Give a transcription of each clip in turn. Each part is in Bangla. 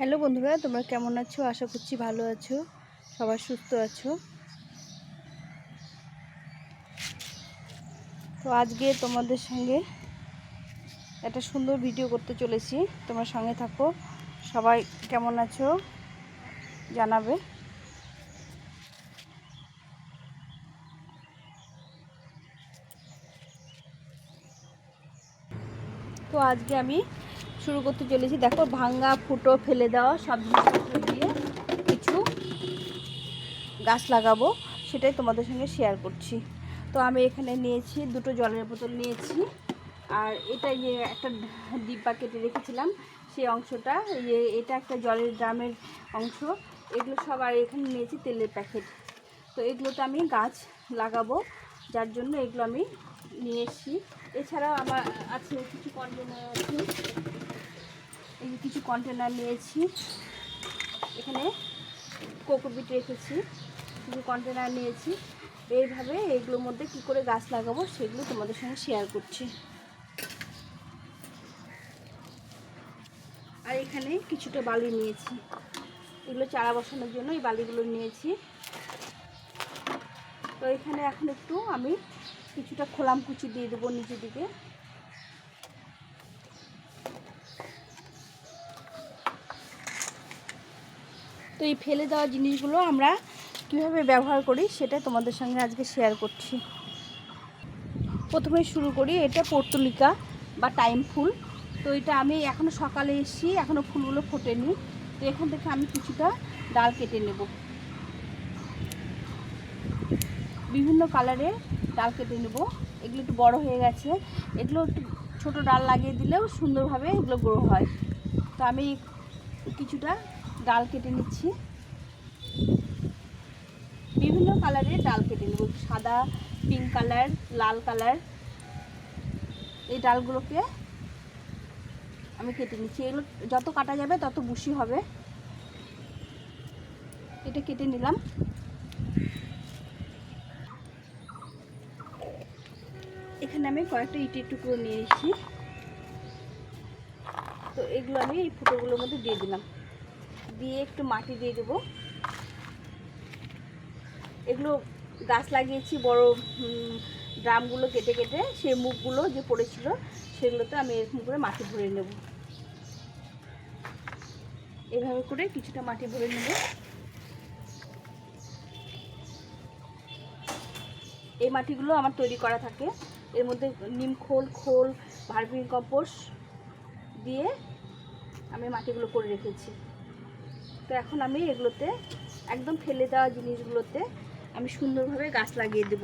হ্যালো বন্ধুরা, তোমরা কেমন আছো? আশা করছি ভালো আছো, সবাই সুস্থ আছো। তো আজকে তোমাদের সঙ্গে একটা সুন্দর ভিডিও করতে চলেছি। তোমার সঙ্গে থাকো, সবাই কেমন আছো জানাবে। তো আজকে আমি শুরু করতে চলেছি। দেখো, ভাঙ্গা, ফুটো, ফেলে দেওয়া, সব জিনিসপত্র দিয়ে কিছু গাছ লাগাবো, সেটাই তোমাদের সঙ্গে শেয়ার করছি। তো আমি এখানে নিয়েছি, দুটো জলের বোতল নিয়েছি। আর এটা যে একটা ডিব্বা কেটে রেখেছিলাম, সেই অংশটা ইয়ে এটা একটা জলের ড্রামের অংশ, এগুলো সব আর এখানে নিয়েছি তেলের প্যাকেট। তো এগুলোতে আমি গাছ লাগাবো, যার জন্য এগুলো আমি নিয়ে এসেছি। এছাড়াও আমার আছে কিছু কন্টেনার আছে। এই কিছু কন্টেনার নিয়েছি। এখানে কোকোপিট রেখেছি। কিছু কন্টেনার নিয়েছি। এইভাবে এগুলোর মধ্যে কি করে গাছ লাগাবো সেগুলো তোমাদের সঙ্গে শেয়ার করছি। আর এখানে কিছুটা বালি নিয়েছি। এগুলো চারা বসানোর জন্য এই বালিগুলো নিয়েছি। তো এখানে এখন একটু আমি কিছুটা খোলাম কুচি দিয়ে দেবো নিচের দিকে। তো এই ফেলে দেওয়া জিনিসগুলো আমরা কীভাবে ব্যবহার করি সেটা তোমাদের সঙ্গে আজকে শেয়ার করছি। প্রথমে শুরু করি, এটা পর্তুলিকা বা টাইম ফুল। তো এটা আমি এখনও সকালে এসেছি এখনও ফুলগুলো ফোটেনি। তো এখান থেকে আমি কিছুটা ডাল কেটে নেব। বিভিন্ন কালারের ডাল কেটে নেব। এগুলো একটু বড় হয়ে গেছে। এগুলো একটু ছোটো ডাল লাগিয়ে দিলেও সুন্দরভাবে এগুলো গ্রো হয়। তো আমি কিছুটা ডাল কেটে নিচ্ছি। বিভিন্ন কালারের ডাল কেটে নেব। সাদা পিঙ্ক কালার লাল কালার এই ডালগুলোকে আমি কেটে নিচ্ছি। এগুলো যত কাটা যাবে তত বুশি হবে। এটা কেটে নিলাম। এখানে আমি কয়েকটা ইটের টুকরো নিয়ে এসেছি তো এগুলো আমি এই ফুটোগুলোর মধ্যে দিয়ে দিলাম। দিয়ে একটু মাটি দিয়ে দেবো। এগুলো গাছ লাগিয়েছি, বড় ড্রামগুলো কেটে কেটে, সেই মুখগুলো যে পড়েছিল, সেগুলোতে আমি এরকম করে মাটি ভরে নেব। এভাবে করে কিছুটা মাটি ভরে নেব। এই মাটিগুলো আমার তৈরি করা থাকে। এর মধ্যে নিম খোল খোল ভার্মিন কম্পোস্ট দিয়ে আমি মাটিগুলো করে রেখেছি। তো এখন আমি এগুলোতে একদম ফেলে দেওয়া জিনিসগুলোতে আমি সুন্দরভাবে গাছ লাগিয়ে দেব।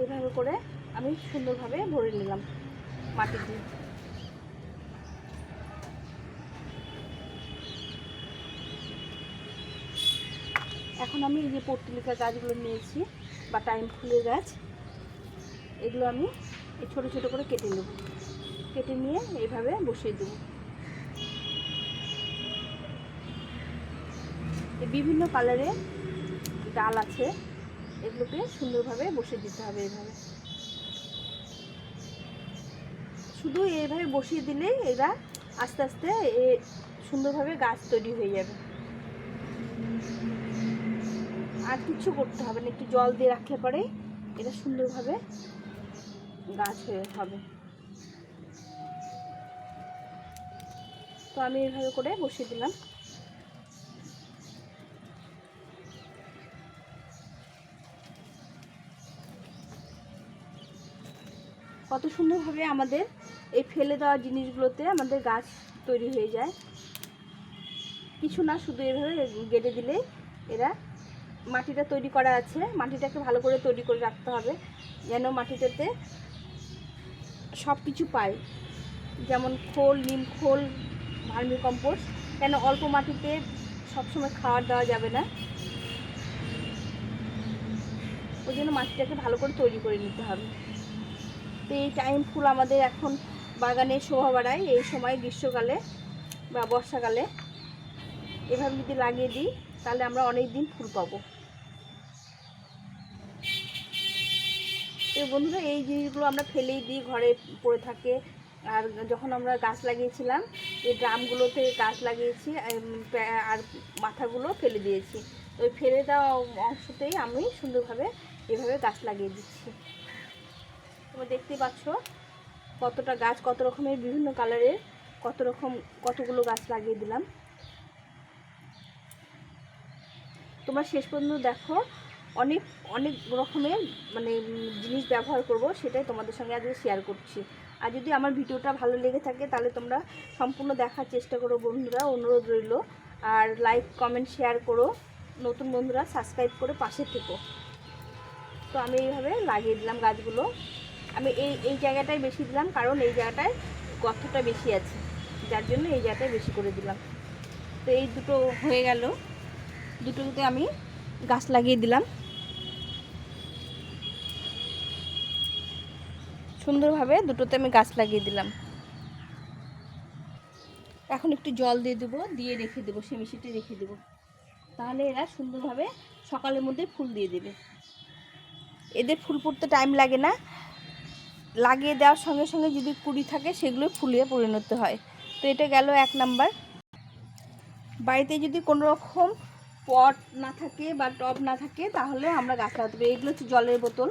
এইভাবে করে আমি সুন্দরভাবে ভরে নিলাম মাটি দিয়ে এখন আমি এই যে পর্তুলিকা গাছগুলো নিয়েছি বা টাইম ফুলের গাছ, এগুলো আমি ছোটো ছোটো করে কেটে নেব। কেটে নিয়ে এইভাবে বসিয়ে দেবো। বিভিন্ন কালারের ডাল আছে, এগুলোকে সুন্দরভাবে বসিয়ে দিতে হবে এইভাবে শুধু এইভাবে বসিয়ে দিলেই এরা আস্তে আস্তে এ সুন্দরভাবে গাছ তৈরি হয়ে যাবে। আর কিছু করতে হবে না, একটু জল দিয়ে রাখলে পরে এটা সুন্দরভাবে গাছ হয়ে হবে। তো আমি এইভাবে করে বসিয়ে দিলাম। কত সুন্দরভাবে আমাদের এই ফেলে দেওয়া জিনিসগুলোতে আমাদের গাছ তৈরি হয়ে যায়। কিছু না, শুধু এভাবে গেড়ে দিলে এরা মাটিটা তৈরি করা আছে। মাটিটাকে ভালো করে তৈরি করে রাখতে হবে, যেন মাটিটাতে সব কিছু পায়। যেমন খোল, নিম খোল ভার্মি কম্পোস্ট, কেন অল্প মাটিতে সবসময় খাবার দেওয়া যাবে না? ওই জন্য মাটিটাকে ভালো করে তৈরি করে নিতে হবে। তো এই টাইম ফুল আমাদের এখন বাগানে শোভা বাড়ায়, এই সময় গ্রীষ্মকালে বা বর্ষাকালে। এভাবে যদি লাগিয়ে দিই, তাহলে আমরা অনেক দিন ফুল পাবো। তো বন্ধুরা, এই জিনিসগুলো আমরা ফেলেই দিই, ঘরে পড়ে থাকে। আর যখন আমরা গাছ লাগিয়েছিলাম, এই ড্রামগুলোতে গাছ লাগিয়েছি আর মাথাগুলো ফেলে দিয়েছি। ওই ফেলে দেওয়া অংশতেই আমি সুন্দরভাবে এভাবে গাছ লাগিয়ে দিচ্ছি। তোমরা দেখতে পাচ্ছ কতটা গাছ, কত রকমের বিভিন্ন কালারের, কত রকম, কতগুলো গাছ লাগিয়ে দিলাম। তোমরা শেষ পর্যন্ত দেখো, অনেক অনেক রকমের মানে জিনিস ব্যবহার করব, সেটাই তোমাদের সঙ্গে আজকে শেয়ার করছি। আর যদি আমার ভিডিওটা ভালো লেগে থাকে, তাহলে তোমরা সম্পূর্ণ দেখার চেষ্টা করো বন্ধুরা, অনুরোধ রইল। আর লাইক কমেন্ট শেয়ার করো, নতুন বন্ধুরা সাবস্ক্রাইব করে পাশে থেকো। তো আমি এইভাবে লাগিয়ে দিলাম গাছগুলো। আমি এই এই জায়গাটায় বেশি দিলাম, কারণ এই জায়গাটায় গর্তটা বেশি আছে। যার জন্য এই জায়গাটায় বেশি করে দিলাম। তো এই দুটো হয়ে গেল। দুটোতে আমি গাছ লাগিয়ে দিলাম। সুন্দরভাবে দুটোতে আমি গাছ লাগিয়ে দিলাম। এখন একটু জল দিয়ে দেবো, দিয়ে রেখে দেবো সে মিশিতে রেখে দেবো। তাহলে এরা সুন্দরভাবে সকালের মধ্যে ফুল দিয়ে দেবে। এদের ফুল ফুটতে টাইম লাগে না। লাগিয়ে দেওয়ার সঙ্গে সঙ্গে যদি কুড়ি থাকে, সেগুলো ফুলিয়ে পরিণত হয়। তো এটা গেল এক নাম্বার। বাড়িতে যদি কোনো রকম পট না থাকে বা টব না থাকে, তাহলে আমরা গাছ লাগাতে পারি। এগুলো হচ্ছে জলের বোতল।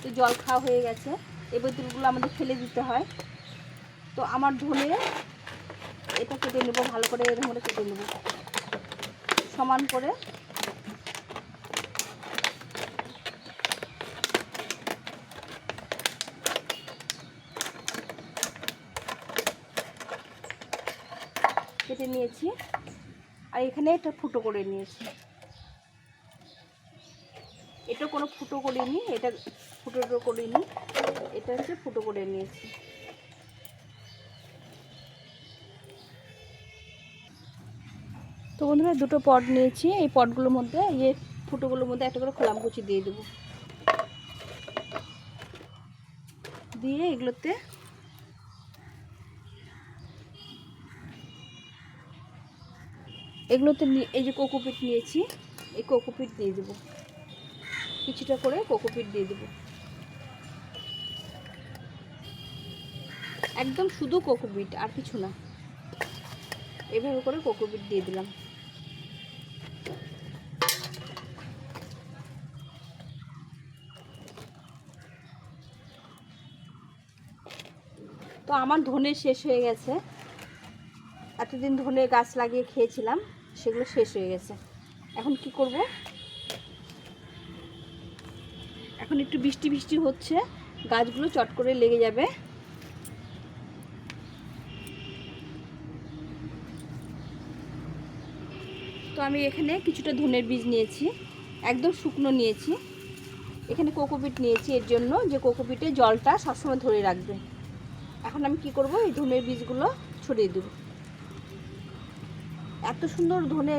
তো জল খাওয়া হয়ে গেছে। এই বোতলগুলো আমাদের ফেলে দিতে হয়। তো আমার ধনে এটা কেটে নেব, ভালো করে এরকম করে কেটে নেব। সমান করে। কেটে নিয়েছি। আর এখানে এটা ফুটো করে নিয়েছি। এটা কোনো ফুটো করিনি এটা ফুটো করিনি এটা হচ্ছে ফুটো করে নিয়েছি। তো বন্ধুরা, দুটো পট নিয়েছি। এই পটগুলোর মধ্যে, এই ফুটোগুলোর মধ্যে একটা করে খোলাম কুচি দিয়ে দেবো। দিয়ে এগুলোতে এগুলোতে এই যে কোকোপিট নিয়েছি, এই কোকোপিট দিয়ে দেবো। কিছুটা করে কোকোপিট দিয়ে দেবো। একদম শুধু কোকোপিট আর কিছু না। এভাবে করে কোকোপিট দিয়ে দিলাম। তো আমার ধনে শেষ হয়ে গেছে। এতদিন ধনে গাছ লাগিয়ে খেয়েছিলাম, সেগুলো শেষ হয়ে গেছে। এখন কি করব? এখন একটু বৃষ্টি বৃষ্টি হচ্ছে, গাছগুলো চট করে লেগে যাবে। তো আমি এখানে কিছুটা ধনের বীজ নিয়েছি, একদম শুকনো নিয়েছি। এখানে কোকোপিট নিয়েছি এর জন্য, যে কোকোপিটে জলটা সবসময় ধরে রাখবে। এখন আমি কি করব, এই ধনের বীজগুলো ছড়িয়ে দেবো। এত সুন্দর ধনে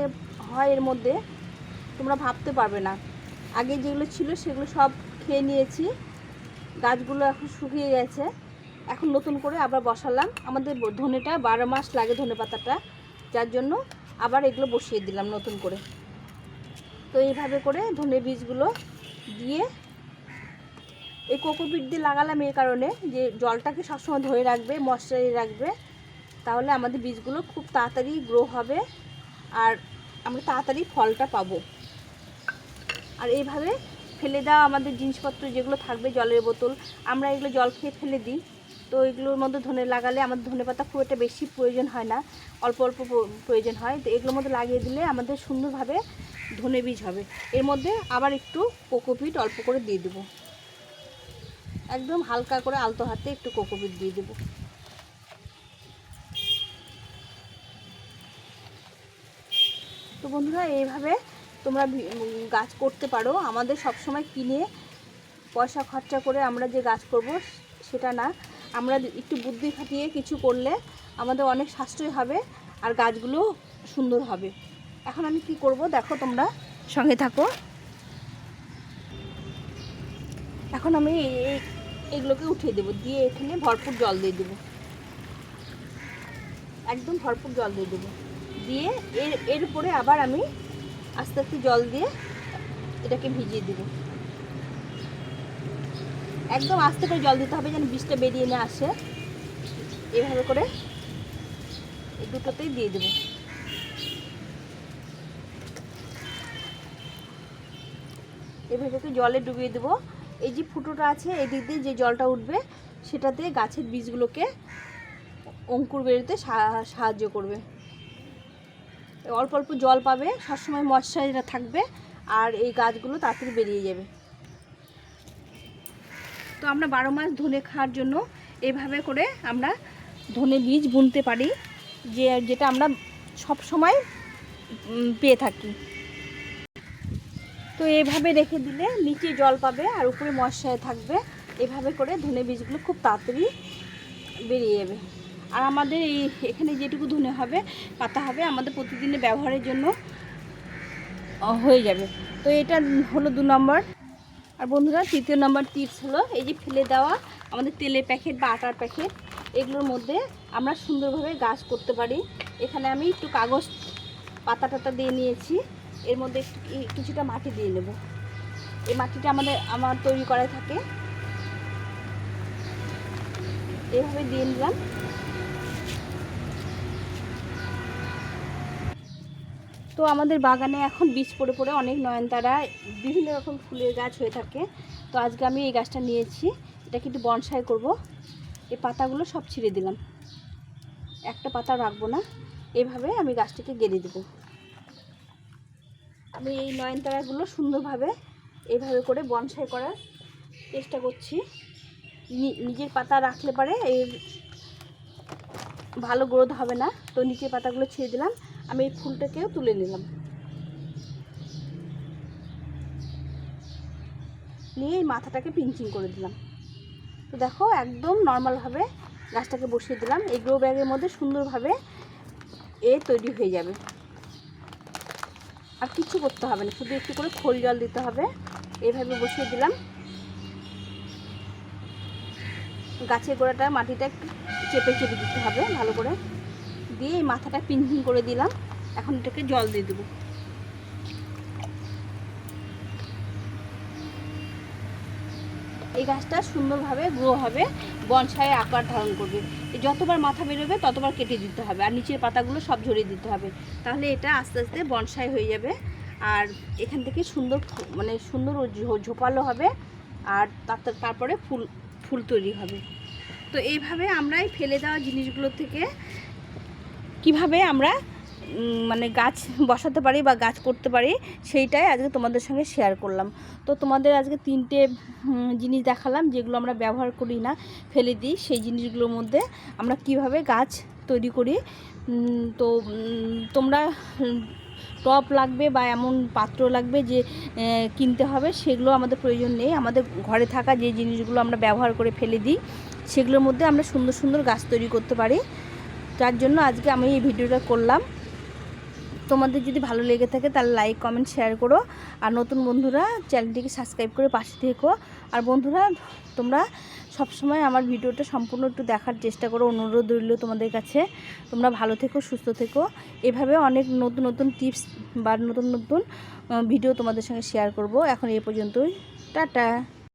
হয় এর মধ্যে, তোমরা ভাবতে পারবে না। আগে যেগুলো ছিল সেগুলো সব খেয়ে নিয়েছি। গাছগুলো এখন শুকিয়ে গেছে। এখন নতুন করে আবার বসালাম। আমাদের ধনেটা বারো মাস লাগে ধনে পাতাটা। যার জন্য আবার এগুলো বসিয়ে দিলাম নতুন করে। তো এইভাবে করে ধনে বীজগুলো দিয়ে এই কোকোপিট দিয়ে লাগালাম এই কারণে যে জলটাকে সবসময় ধরে রাখবে, মশারি রাখবে, তাহলে আমাদের বীজগুলো খুব তাড়াতাড়ি গ্রো হবে আর আমরা তাড়াতাড়ি ফলটা পাবো। আর এইভাবে ফেলে দেওয়া আমাদের জিনিসপত্র যেগুলো থাকবে জলের বোতল, আমরা এগুলো জল খেয়ে ফেলে দিই। তো এগুলোর মধ্যে ধনে লাগালে আমাদের ধনে পাতা খুব একটা বেশি প্রয়োজন হয় না, অল্প অল্প প্রয়োজন হয়। তো এগুলোর মধ্যে লাগিয়ে দিলে আমাদের সুন্দরভাবে ধনে বীজ হবে। এর মধ্যে আবার একটু কোকোপিট অল্প করে দিয়ে দেবো। একদম হালকা করে আলতো হাতে একটু কোকোপিট দিয়ে দেবো। তো বন্ধুরা, এইভাবে তোমরা গাছ করতে পারো। আমাদের সব সময় কিনে পয়সা খরচা করে আমরা যে গাছ করব, সেটা না। আমরা একটু বুদ্ধি খাটিয়ে কিছু করলে আমাদের অনেক সাশ্রয় হবে আর গাছগুলো সুন্দর হবে। এখন আমি কি করব দেখো তোমরা, সঙ্গে থাকো। এখন আমি এগুলোকে উঠিয়ে দেবো, দিয়ে এখানে ভরপুর জল দিয়ে দেবো। একদম ভরপুর জল দিয়ে দেবো। দিয়ে এর এর উপরে আবার আমি আস্তে আস্তে জল দিয়ে এটাকে ভিজিয়ে দেবো। একদম আস্তে করে জল দিতে হবে যেন বীজটা বেরিয়ে না আসে। এভাবে করে এই দুটোতেই দিয়ে দেবো। এভাবে জলে ডুবিয়ে দেবো। এই যে ফুটোটা আছে এই দিক দিয়ে যে জলটা উঠবে সেটাতে গাছের বীজগুলোকে অঙ্কুর বেরোতে সাহায্য করবে। অল্প অল্প জল পাবে, সবসময় ময়শ্চারাইজার থাকবে আর এই গাছগুলো তাড়াতাড়ি বেরিয়ে যাবে। তো আমরা বারো মাস ধনে খাওয়ার জন্য এভাবে করে আমরা ধনে বীজ বুনতে পারি, যে যেটা আমরা সব সময় পেয়ে থাকি। তো এভাবে রেখে দিলে নিচে জল পাবে আর উপরে মশায় থাকবে। এভাবে করে ধনে বীজগুলো খুব তাড়াতাড়ি বেরিয়ে যাবে। আর আমাদের এই এখানে যেটুকু ধনে হবে, পাতা হবে, আমাদের প্রতিদিনের ব্যবহারের জন্য হয়ে যাবে। তো এটা হলো দু নম্বর। আর বন্ধুরা, তৃতীয় নম্বর টিপস হলো এই যে ফেলে দেওয়া আমাদের তেলের প্যাকেট বা আটার প্যাকেট, এগুলোর মধ্যে আমরা সুন্দরভাবে গাছ করতে পারি। এখানে আমি একটু কাগজ পাতা টাতা দিয়ে নিয়েছি। এর মধ্যে একটু কিছুটা মাটি দিয়ে নেব। এই মাটিটা আমাদের, আমার তৈরি করাই থাকে। এভাবে দিয়ে নিলাম। তো আমাদের বাগানে এখন বীজ পড়ে পড়ে অনেক নয়নতারা, বিভিন্ন রকম ফুলের গাছ হয়ে থাকে। তো আজকে আমি এই গাছটা নিয়েছি, এটা কিন্তু বনসাই করব। এই পাতাগুলো সব ছিঁড়ে দিলাম। একটা পাতা রাখব না, এভাবে আমি গাছটিকে গেড়ে দেবো। আমি এই নয়নতারাগুলো সুন্দরভাবে এইভাবে করে বনসাই করার চেষ্টা করছি। নিজের পাতা রাখলে পারে এর ভালো গ্রোথ হবে না। তো নিচের পাতাগুলো ছেড়ে দিলাম। আমি এই ফুলটাকেও তুলে নিলাম। নিয়ে এই মাথাটাকে পিঞ্চিং করে দিলাম। তো দেখো, একদম নর্মালভাবে গাছটাকে বসিয়ে দিলাম। এই গ্রো ব্যাগের মধ্যে সুন্দরভাবে এ তৈরি হয়ে যাবে। আর কিছু করতে হবে না, শুধু একটু করে খোল জল দিতে হবে। এইভাবে বসিয়ে দিলাম। গাছের গোড়াটা মাটিটা চেপে চেপে দিতে হবে ভালো করে। দিয়ে এই মাথাটা পিনপিন করে দিলাম। এখন এটাকে জল দিয়ে দেবো। এই গাছটা সুন্দরভাবে গ্রো হবে বনসায় আকার ধারণ করবে। যতবার মাথা বেরোবে, ততবার কেটে দিতে হবে। আর নিচের পাতাগুলো সব ঝরিয়ে দিতে হবে। তাহলে এটা আস্তে আস্তে বনসাই হয়ে যাবে। আর এখান থেকে সুন্দর মানে সুন্দর ঝোপালো হবে। আর তার- তারপরে ফুল ফুল তৈরি হবে। তো এইভাবে আমরা এই ফেলে দেওয়া জিনিসগুলো থেকে কীভাবে আমরা মানে গাছ বসাতে পারি বা গাছ করতে পারি, সেইটাই আজকে তোমাদের সঙ্গে শেয়ার করলাম। তো তোমাদের আজকে তিনটে জিনিস দেখালাম যেগুলো আমরা ব্যবহার করি না, ফেলে দিই, সেই জিনিসগুলোর মধ্যে আমরা কীভাবে গাছ তৈরি করি। তো তোমরা টপ লাগবে বা এমন পাত্র লাগবে যে কিনতে হবে, সেগুলো আমাদের প্রয়োজন নেই। আমাদের ঘরে থাকা যে জিনিসগুলো আমরা ব্যবহার করে ফেলে দিই, সেগুলোর মধ্যে আমরা সুন্দর সুন্দর গাছ তৈরি করতে পারি। যার জন্য আজকে আমি এই ভিডিওটা করলাম। তোমাদের যদি ভালো লেগে থাকে তাহলে লাইক কমেন্ট শেয়ার করো। আর নতুন বন্ধুরা, চ্যানেলটিকে সাবস্ক্রাইব করে পাশে থেকো। আর বন্ধুরা, তোমরা সবসময় আমার ভিডিওটা সম্পূর্ণ একটু দেখার চেষ্টা করো, অনুরোধ রইল তোমাদের কাছে। তোমরা ভালো থেকো, সুস্থ থেকো। এভাবে অনেক নতুন নতুন টিপস বা নতুন নতুন ভিডিও তোমাদের সঙ্গে শেয়ার করব। এখন এ পর্যন্তই। টাটা!